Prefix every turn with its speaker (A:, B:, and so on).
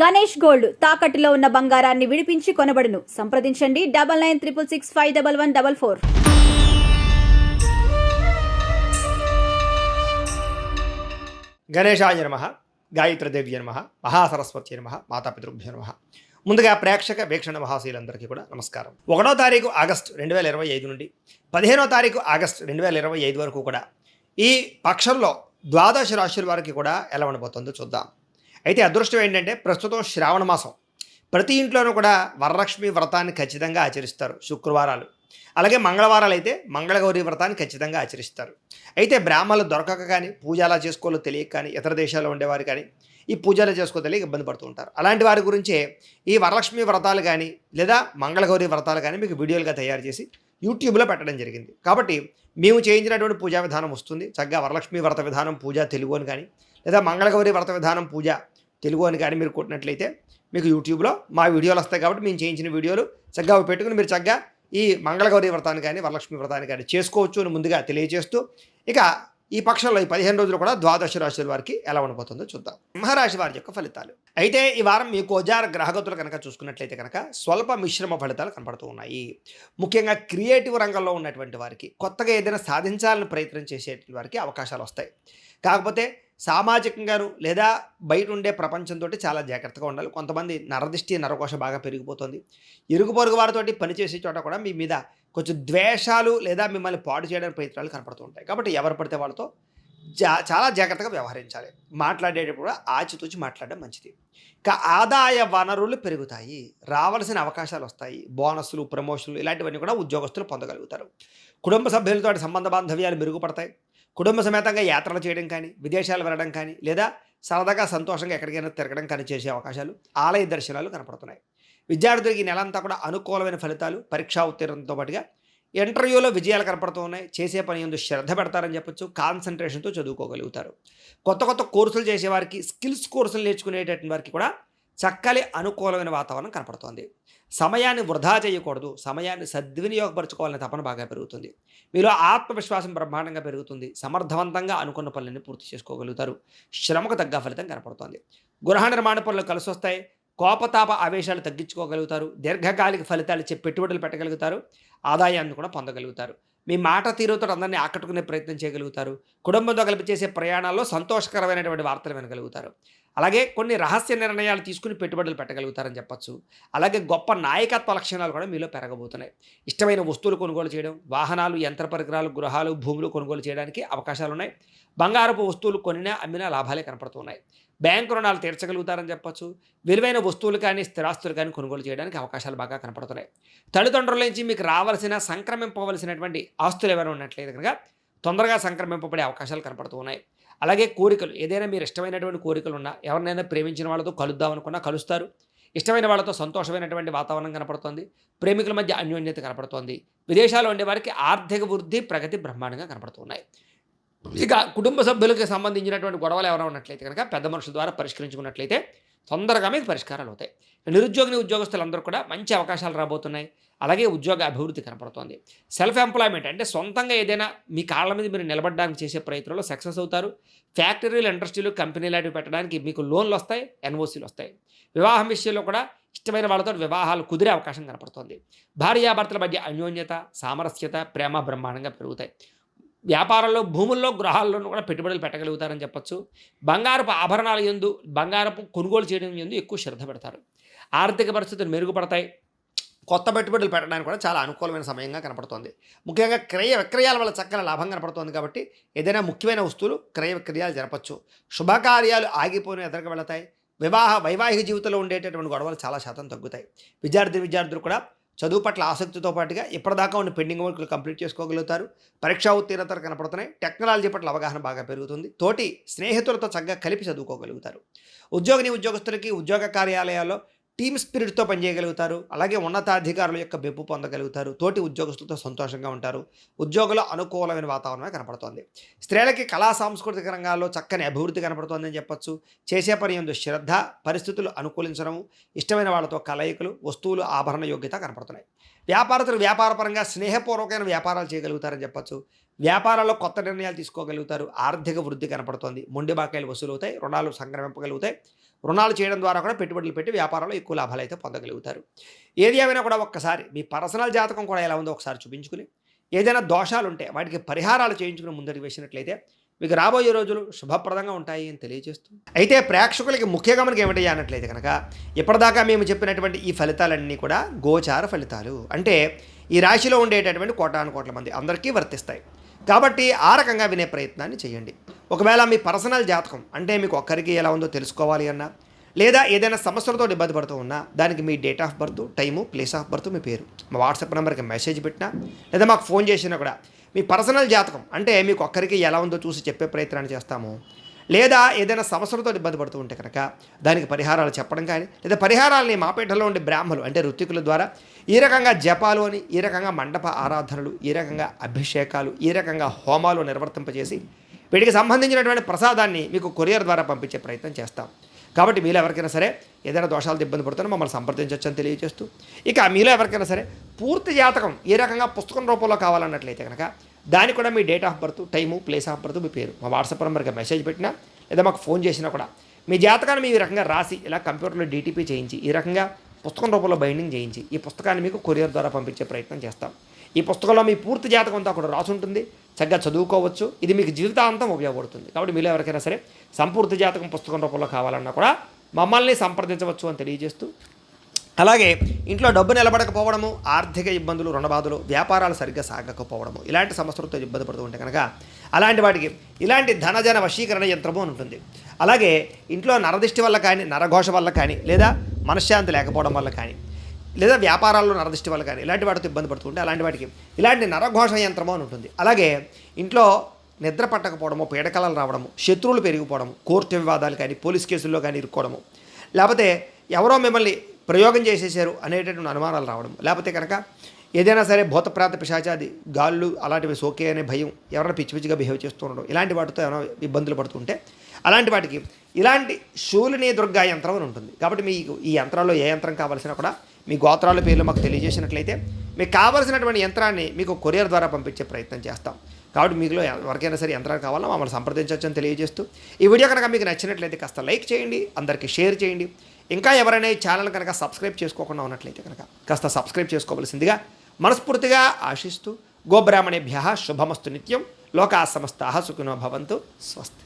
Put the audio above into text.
A: Ganesh gold తాకట్టులో ఉన్న బంగారాన్ని విడిపించి కొనబడును. సంప్రదించండి. Double nine triple six five double one double four.
B: గణేశాయ నమ గాయత్రదేవి నమ మహాసరస్వతి నమ మాతాపితృభ్య నమ. ముందుగా ప్రేక్షక వీక్షణ మహాశీలందరికీ కూడా నమస్కారం. ఒకటో తారీఖు ఆగస్టు రెండు వేల ఇరవై ఐదు నుండి పదిహేనో తారీఖు ఆగస్టు రెండు వేల ఇరవై ఐదు వరకు కూడా ఈ పక్షంలో ద్వాదశ రాశుల వారికి కూడా ఎలా ఉండబోతుందో చూద్దాం. అయితే అదృష్టం ఏంటంటే ప్రస్తుతం శ్రావణ మాసం. ప్రతి ఇంట్లోనూ కూడా వరలక్ష్మి వ్రతాన్ని ఖచ్చితంగా ఆచరిస్తారు శుక్రవారాలు. అలాగే మంగళవారాలు అయితే మంగళగౌరి వ్రతాన్ని ఖచ్చితంగా ఆచరిస్తారు. అయితే బ్రాహ్మణులు దొరకక కానీ పూజలా చేసుకోవాలో తెలియక కానీ ఇతర దేశాల్లో ఉండేవారు కానీ ఈ పూజలు చేసుకో తెలియక ఇబ్బంది పడుతూ ఉంటారు. అలాంటి వారి గురించే ఈ వరలక్ష్మి వ్రతాలు కానీ లేదా మంగళగౌరి వ్రతాలు కానీ మీకు వీడియోలుగా తయారు చేసి యూట్యూబ్లో పెట్టడం జరిగింది. కాబట్టి మేము చేయించినటువంటి పూజా విధానం వస్తుంది. చక్కగా వరలక్ష్మి వ్రత విధానం పూజ తెలుగు అని కానీ లేదా మంగళగౌరి వ్రత విధానం పూజ తెలుగు అని కానీ మీరు కొట్టినట్లయితే మీకు యూట్యూబ్లో మా వీడియోలు వస్తాయి కాబట్టి మేము చేయించిన వీడియోలు చక్కగా పెట్టుకుని మీరు చక్కగా ఈ మంగళగౌరి వ్రతాన్ని కానీ వరలక్ష్మి వ్రతాన్ని కానీ చేసుకోవచ్చు అని ముందుగా తెలియజేస్తూ ఇక ఈ పక్షంలో ఈ పదిహేను రోజులు కూడా ద్వాదశ రాశుల వారికి ఎలా ఉండబోతుందో చూద్దాం. సింహరాశి వారి యొక్క ఫలితాలు. అయితే ఈ వారం మీ కోజార గ్రహగతులు కనుక చూసుకున్నట్లయితే కనుక స్వల్ప మిశ్రమ ఫలితాలు కనపడుతూ ఉన్నాయి. ముఖ్యంగా క్రియేటివ్ రంగంలో ఉన్నటువంటి వారికి కొత్తగా ఏదైనా సాధించాలని ప్రయత్నం చేసే వారికి అవకాశాలు వస్తాయి. కాకపోతే సామాజికంగాను లేదా బయట ఉండే ప్రపంచంతో చాలా జాగ్రత్తగా ఉండాలి. కొంతమంది నరదిష్టి నరకోశ బాగా పెరిగిపోతుంది. ఇరుగు పొరుగు వారితోటి పనిచేసే చోట కూడా మీ మీద కొంచెం ద్వేషాలు లేదా మిమ్మల్ని పాడు చేయడానికి ప్రయత్నాలు కనపడుతూ ఉంటాయి. కాబట్టి ఎవరు పడితే వాళ్ళతో జా చాలా జాగ్రత్తగా వ్యవహరించాలి. మాట్లాడేటప్పుడు కూడా ఆచితూచి మాట్లాడడం మంచిది. ఇక ఆదాయ వనరులు పెరుగుతాయి. రావాల్సిన అవకాశాలు వస్తాయి. బోనస్లు ప్రమోషన్లు ఇలాంటివన్నీ కూడా ఉద్యోగస్తులు పొందగలుగుతారు. కుటుంబ సభ్యులతో సంబంధ బాంధవ్యాలు మెరుగుపడతాయి. కుటుంబ సమేతంగా యాత్రలు చేయడం కానీ విదేశాలు వెళ్ళడం కానీ లేదా సరదాగా సంతోషంగా ఎక్కడికైనా తిరగడం కానీ చేసే అవకాశాలు ఆలయ దర్శనాలు కనపడుతున్నాయి. విద్యార్థులకి ఈ నెలంతా కూడా అనుకూలమైన ఫలితాలు పరీక్షా ఉత్తీర్ణంతో పాటుగా ఇంటర్వ్యూలో విజయాలు కనపడుతున్నాయి చేసే పని ఎందు శ్రద్ధ పెడతారని చెప్పొచ్చు కాన్సన్ట్రేషన్తో చదువుకోగలుగుతారు. కొత్త కొత్త కోర్సులు చేసేవారికి స్కిల్స్ కోర్సులు నేర్చుకునేటటువంటి వారికి కూడా చక్కలి అనుకూలమైన వాతావరణం కనపడుతోంది. సమయాన్ని వృధా చేయకూడదు. సమయాన్ని సద్వినియోగపరచుకోవాలనే తపన బాగా పెరుగుతుంది. మీలో ఆత్మవిశ్వాసం బ్రహ్మాండంగా పెరుగుతుంది. సమర్థవంతంగా అనుకున్న పనులన్నీ పూర్తి చేసుకోగలుగుతారు. శ్రమకు తగ్గ ఫలితం కనపడుతోంది. గృహ నిర్మాణ పనులు కలిసి వస్తాయి కోపతాప ఆవేశాలు తగ్గించుకోగలుగుతారు. దీర్ఘకాలిక ఫలితాలు చెప్పి పెట్టుబడులు పెట్టగలుగుతారు. ఆదాయాన్ని కూడా పొందగలుగుతారు. మీ మాట తీరుతో అందరినీ ఆకట్టుకునే ప్రయత్నం చేయగలుగుతారు. కుటుంబంతో కలిపి చేసే ప్రయాణాల్లో సంతోషకరమైనటువంటి వార్తలు వినగలుగుతారు. అలాగే కొన్ని రహస్య నిర్ణయాలు తీసుకుని పెట్టుబడులు పెట్టగలుగుతారని చెప్పచ్చు. అలాగే గొప్ప నాయకత్వ లక్షణాలు కూడా మీలో పెరగబోతున్నాయి. ఇష్టమైన వస్తువులు కొనుగోలు చేయడం వాహనాలు యంత్ర పరికరాలు గృహాలు భూములు కొనుగోలు చేయడానికి అవకాశాలు ఉన్నాయి. బంగారపు వస్తువులు కొనినా అమ్మినా లాభాలే కనపడుతున్నాయి. బ్యాంకు రుణాలు తీర్చగలుగుతారని చెప్పొచ్చు. విలువైన వస్తువులు కానీ స్థిరాస్తులు కానీ కొనుగోలు చేయడానికి అవకాశాలు బాగా కనపడుతున్నాయి. తల్లిదండ్రుల నుంచి మీకు రావాల్సిన సంక్రమింపవలసినటువంటి ఆస్తులు ఏమైనా ఉన్నట్లయితే కనుక తొందరగా సంక్రమింపబడే అవకాశాలు కనపడుతూ ఉన్నాయి అలాగే కోరికలు ఏదైనా మీరు ఇష్టమైనటువంటి కోరికలు ఉన్నా ఎవరినైనా ప్రేమించిన వాళ్ళతో కలుద్దాం అనుకున్నా కలుస్తారు. ఇష్టమైన వాళ్ళతో సంతోషమైనటువంటి వాతావరణం కనపడుతోంది. ప్రేమికుల మధ్య అన్యోన్యత కనపడుతోంది. విదేశాల్లో ఉండే వారికి ఆర్థిక వృద్ధి ప్రగతి బ్రహ్మాండంగా కనపడుతున్నాయి. ఇక కుటుంబ సభ్యులకు సంబంధించినటువంటి గొడవలు ఎవరైనా ఉన్నట్లయితే కనుక పెద్ద మనుషుల ద్వారా పరిష్కరించుకున్నట్లయితే తొందరగా మీకు పరిష్కారాలు అవుతాయి. నిరుద్యోగిని ఉద్యోగస్తులందరూ కూడా మంచి అవకాశాలు రాబోతున్నాయి. అలాగే ఉద్యోగ అభివృద్ధి కనపడుతోంది. సెల్ఫ్ ఎంప్లాయ్మెంట్ అంటే సొంతంగా ఏదైనా మీ కాళ్ళ మీద మీరు నిలబడడానికి చేసే ప్రయత్నంలో సక్సెస్ అవుతారు. ఫ్యాక్టరీలు ఇండస్ట్రీలు కంపెనీ లాంటివి పెట్టడానికి మీకు లోన్లు వస్తాయి ఎన్ఓసీలు వస్తాయి. వివాహం విషయంలో కూడా ఇష్టమైన వాళ్ళతో వివాహాలు కుదిరే అవకాశం కనపడుతోంది. భార్యాభర్తల మధ్య అన్యోన్యత సామరస్యత ప్రేమ బ్రహ్మాండంగా పెరుగుతాయి. వ్యాపారంలో భూముల్లో గృహాల్లోనూ కూడా పెట్టుబడులు పెట్టగలుగుతారని చెప్పొచ్చు. బంగారపు ఆభరణాల ఎందు బంగారపు కొనుగోలు చేయడం ఎందు ఎక్కువ శ్రద్ధ పెడతారు. ఆర్థిక పరిస్థితులు మెరుగుపడతాయి. కొత్త పెట్టుబడులు పెట్టడానికి కూడా చాలా అనుకూలమైన సమయంగా కనపడుతోంది. ముఖ్యంగా క్రయ విక్రయాల వల్ల చక్కని లాభం కనపడుతోంది కాబట్టి ఏదైనా ముఖ్యమైన వస్తువులు క్రయ విక్రయాలు జరపచ్చు. శుభకార్యాలు ఆగిపోయిన ఎదురుకు వెళతాయి. వివాహ వైవాహిక జీవితంలో ఉండేటటువంటి గొడవలు చాలా శాతం తగ్గుతాయి. విద్యార్థి విద్యార్థులు కూడా చదువు పట్ల ఆసక్తితో పాటుగా ఇప్పటిదాకా ఉన్న పెండింగ్ వర్క్లు కంప్లీట్ చేసుకోగలుగుతారు. పరీక్షా ఉత్తీర్ణతలు కనపడుతున్నాయి. టెక్నాలజీ పట్ల అవగాహన బాగా పెరుగుతుంది. తోటి స్నేహితులతో చక్కగా కలిపి చదువుకోగలుగుతారు. ఉద్యోగిని ఉద్యోగస్తులకి ఉద్యోగ కార్యాలయాల్లో టీమ్ స్పిరిట్తో పనిచేయగలుగుతారు. అలాగే ఉన్నతాధికారుల యొక్క మెప్పు పొందగలుగుతారు. తోటి ఉద్యోగస్తులతో సంతోషంగా ఉంటారు. ఉద్యోగుల అనుకూలమైన వాతావరణమే కనపడుతోంది. స్త్రీలకి కళా సాంస్కృతిక రంగాల్లో చక్కని అభివృద్ధి కనపడుతోందని చెప్పొచ్చు. చేసే పని ఎందు శ్రద్ధ పరిస్థితులు అనుకూలించడము ఇష్టమైన వాళ్ళతో కలయికలు వస్తువులు ఆభరణ యోగ్యత కనపడుతున్నాయి. వ్యాపారస్తులు వ్యాపారపరంగా స్నేహపూర్వకమైన వ్యాపారాలు చేయగలుగుతారని చెప్పొచ్చు. వ్యాపారాల్లో కొత్త నిర్ణయాలు తీసుకోగలుగుతారు. ఆర్థిక వృద్ధి కనపడుతోంది. మొండి బాకాయలు వసూలవుతాయి. రుణాలు సంక్రమింపగలుగుతాయి రుణాలు చేయడం ద్వారా కూడా పెట్టుబడులు పెట్టి వ్యాపారంలో ఎక్కువ లాభాలు అయితే పొందగలుగుతారు. ఏది ఏమైనా కూడా ఒక్కసారి మీ పర్సనల్ జాతకం కూడా ఎలా ఉందో ఒకసారి చూపించుకుని ఏదైనా దోషాలు ఉంటే వాటికి పరిహారాలు చేయించుకుని ముందరికి వేసినట్లయితే మీకు రాబోయే రోజులు శుభప్రదంగా ఉంటాయి అని తెలియజేస్తూ అయితే ప్రేక్షకులకి ముఖ్య గమనిక ఏమిటి అన్నట్లయితే కనుక ఇప్పటిదాకా మేము చెప్పినటువంటి ఈ ఫలితాలన్నీ కూడా గోచార ఫలితాలు. అంటే ఈ రాశిలో ఉండేటటువంటి కోటాను కోట్ల మంది అందరికీ వర్తిస్తాయి. కాబట్టి ఆ రకంగా వినే ప్రయత్నాన్ని చేయండి. ఒకవేళ మీ పర్సనల్ జాతకం అంటే మీకు ఒక్కరికి ఎలా ఉందో తెలుసుకోవాలి అన్నా లేదా ఏదైనా సమస్యలతో ఇబ్బంది పడుతూ ఉన్నా దానికి మీ date of birth time place of birth మీ పేరు. మా వాట్సాప్ నెంబర్కి మెసేజ్ పెట్టినా లేదా మాకు ఫోన్ చేసినా కూడా మీ పర్సనల్ జాతకం అంటే మీకు ఒక్కరికి ఎలా ఉందో చూసి చెప్పే ప్రయత్నాన్ని చేస్తాము. లేదా ఏదైనా సమస్యలతో ఇబ్బంది పడుతూ ఉంటే కనుక దానికి పరిహారాలు చెప్పడం కానీ లేదా పరిహారాలని మాపేటలో ఉండే బ్రాహ్మలు అంటే ఋత్వికుల ద్వారా ఈ రకంగా జపాలు అని ఈ రకంగా మండప ఆరాధనలు ఈ రకంగా అభిషేకాలు ఈ రకంగా హోమాలు నిర్వర్తింపజేసి వీటికి సంబంధించినటువంటి ప్రసాదాన్ని మీకు కొరియర్ ద్వారా పంపించే ప్రయత్నం చేస్తాం. కాబట్టి మీలో ఎవరికైనా సరే ఏదైనా దోషాలతో ఇబ్బంది పడుతున్నా మమ్మల్ని సంప్రదించవచ్చని తెలియజేస్తూ ఇక మీలో ఎవరికైనా సరే పూర్తి జాతకం ఏ రకంగా పుస్తకం రూపంలో కావాలన్నట్లయితే కనుక దానికి కూడా మీ date of birth time place of birth మీ పేరు. మా వాట్సాప్ నెంబర్కి మెసేజ్ పెట్టినా లేదా మాకు ఫోన్ చేసినా కూడా మీ జాతకాన్ని మీ రకంగా రాసి ఇలా కంప్యూటర్లో డీటీపీ చేయించి ఈ రకంగా పుస్తకం రూపంలో బైండింగ్ చేయించి ఈ పుస్తకాన్ని మీకు కొరియర్ ద్వారా పంపించే ప్రయత్నం చేస్తాం. ఈ పుస్తకంలో మీ పూర్తి జాతకం అంతా కూడా రాసి ఉంటుంది. చక్కగా చదువుకోవచ్చు. ఇది మీకు జీవితాంతం ఉపయోగపడుతుంది. కాబట్టి మీలో ఎవరికైనా సరే సంపూర్తి జాతకం పుస్తకం రూపంలో కావాలన్నా కూడా మమ్మల్ని సంప్రదించవచ్చు అని తెలియజేస్తూ. అలాగే ఇంట్లో డబ్బు నిలబడకపోవడము ఆర్థిక ఇబ్బందులు రుణబాధలు వ్యాపారాలు సరిగ్గా సాగకపోవడము ఇలాంటి సమస్యలతో ఇబ్బంది పడుతూ ఉంటే కనుక అలాంటి వాటికి ఇలాంటి ధనజన వశీకరణ యంత్రము అని ఉంటుంది. అలాగే ఇంట్లో నరదిష్టి వల్ల కానీ నరఘోష వల్ల కానీ లేదా మనశ్శాంతి లేకపోవడం వల్ల కానీ లేదా వ్యాపారాల్లో నరదృష్టి వల్ల కానీ ఇలాంటి వాటితో ఇబ్బంది పడుతుంటే అలాంటి వాటికి ఇలాంటి నరఘోష యంత్రము అని ఉంటుంది. అలాగే ఇంట్లో నిద్ర పట్టకపోవడము పీడకలలు రావడము శత్రువులు పెరిగిపోవడము కోర్టు వివాదాలు కానీ పోలీస్ కేసుల్లో కానీ ఇరుక్కోవడము. లేకపోతే ఎవరో మిమ్మల్ని ప్రయోగం చేసేసారు అనేటటువంటి అనుమానాలు రావడం. లేకపోతే కనుక ఏదైనా సరే భూతప్రాత పిశాచాది గాళ్ళు అలాంటివి సోకే అనే భయం ఎవరైనా పిచ్చి పిచ్చిగా బిహేవ్ చేస్తూ ఉండడం. ఇలాంటి వాటితో ఏమైనా ఇబ్బందులు పడుతుంటే అలాంటి వాటికి ఇలాంటి శూలిని దుర్గా యంత్రం అని ఉంటుంది. కాబట్టి మీకు ఈ యంత్రాల్లో ఏ యంత్రం కావాల్సినా కూడా మీ గోత్రాల పేర్లు మాకు తెలియజేసినట్లయితే మీకు కావాల్సినటువంటి యంత్రాన్ని మీకు కొరియర్ ద్వారా పంపించే ప్రయత్నం చేస్తాం. కాబట్టి మీలో ఎవరికైనా సరే యంత్రాలు కావాలో మమ్మల్ని సంప్రదించవచ్చు అని తెలియజేస్తూ ఈ వీడియో కనుక మీకు నచ్చినట్లయితే కాస్త లైక్ చేయండి అందరికీ షేర్ చేయండి. ఇంకా ఎవరైనా ఈ ఛానల్ కనుక సబ్స్క్రైబ్ చేసుకోకుండా ఉన్నట్లయితే కనుక కాస్త సబ్స్క్రైబ్ చేసుకోవలసిందిగా మనస్ఫూర్తిగా ఆశిస్తూ గోబ్రాహ్మణేభ్య శుభమస్తు నిత్యం. లోకా సమస్త సుఖినో భవంతు. స్వస్తి.